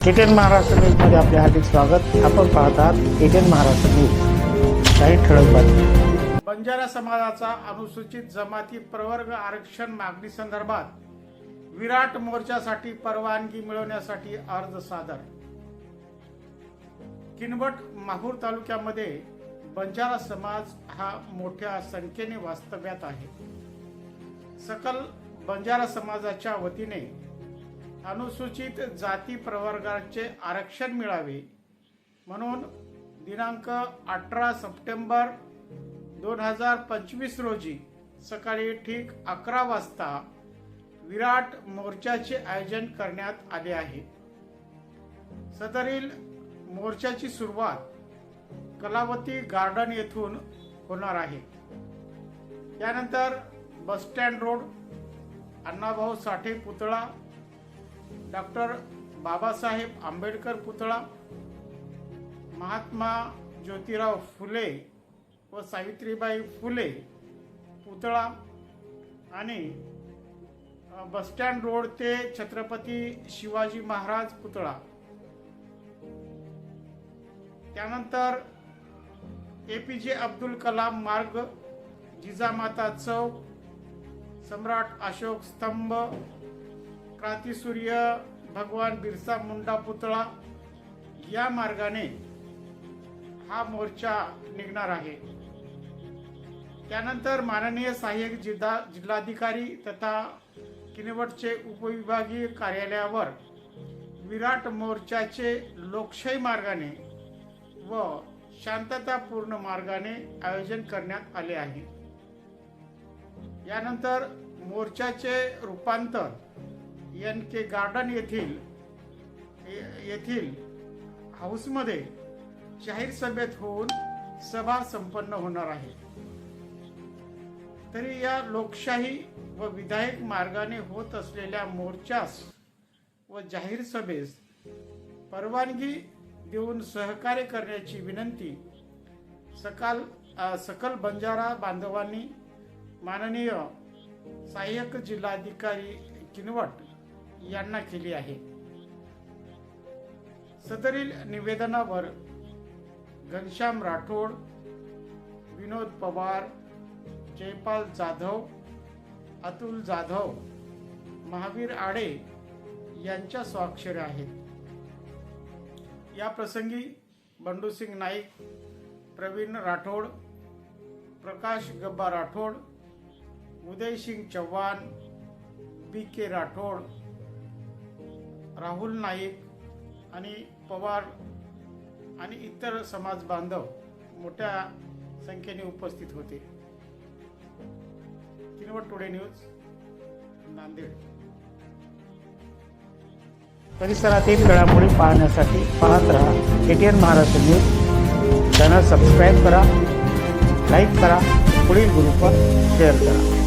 ATN Maharashtra न्यूजमध्ये आपले हार्दिक स्वागत. आपण पाहत आहात एटीएन महाराष्ट्र न्यूज. काही ठळक बातमी बंजारा समाजाचा अनुसूचित जमाती प्रवर्ग आरक्षण मागणी संदर्भात विराट मोर्चासाठी परवानगी मिळवण्यासाठी अर्ज सादर. किनवट माहूर तालुक्यामध्ये बंजारा समाज हा मोठ्या संख्येने वास्तव्यात आहे. सकल बंजारा समाजाच्या वतीने अनुसूचित जाती प्रवर्गाचे आरक्षण मिळावे. म्हणून दिनांक अठरा सप्टेंबर दोन हजार पंचवीस रोजी सकाळी ठीक अकरा वाजता विराट मोर्चाचे आयोजन करण्यात आले आहे. सदरील मोर्चाची सुरुवात कलावती गार्डन येथून होणार आहे. त्यानंतर बसस्टँड रोड अण्णाभाऊ साठे पुतळा डॉक्टर बाबासाहेब आंबेडकर पुतळा महात्मा ज्योतिराव फुले व सावित्रीबाई फुले पुतळा आणि बसस्टँड रोड ते छत्रपती शिवाजी महाराज पुतळा. त्यानंतर ए पी जे अब्दुल कलाम मार्ग जिजामाता चौक सम्राट अशोक स्तंभ क्रांतीसूर्य भगवान बिरसा मुंडा पुतळा या मार्गाने हा मोर्चा निघणार आहे. त्यानंतर माननीय सहाय्यक जिल्हा जिल्हाधिकारी तथा किनवटचे उपविभागीय कार्यालयावर विराट मोर्चाचे लोकशाही मार्गाने व शांततापूर्ण मार्गाने आयोजन करण्यात आले आहे. यानंतर मोर्चाचे रूपांतर एन के गार्डन येथील येथील हाऊसमध्ये जाहीर सभेत होऊन सभा संपन्न होणार आहे. तरी या लोकशाही व विधायक मार्गाने होत असलेल्या मोर्चास व जाहीर सभेस परवानगी देऊन सहकार्य करण्याची विनंती सकाल सकल बंजारा बांधवांनी माननीय सहाय्यक जिल्हाधिकारी किनवट यांना केली आहे. सदरील निवेदनावर घनश्याम राठोड विनोद पवार जयपाल जाधव अतुल जाधव महावीर आडे यांच्या स्वाक्षऱ्या आहेत. या प्रसंगी बंडूसिंग नाईक प्रवीण राठोड प्रकाश गब्बा राठोड उदयसिंग चव्हाण बी के राठोड राहुल नाईक आणि पवार आणि इतर समाज बांधव मोठ्या संख्येने उपस्थित होते. Kinwat today news Nanded. परिसरातील घडामोडी पाहण्यासाठी पाहत रहा ATN Maharashtra news. Channel subscribe करा लाईक करा पुढील ग्रुपवर शेअर करा.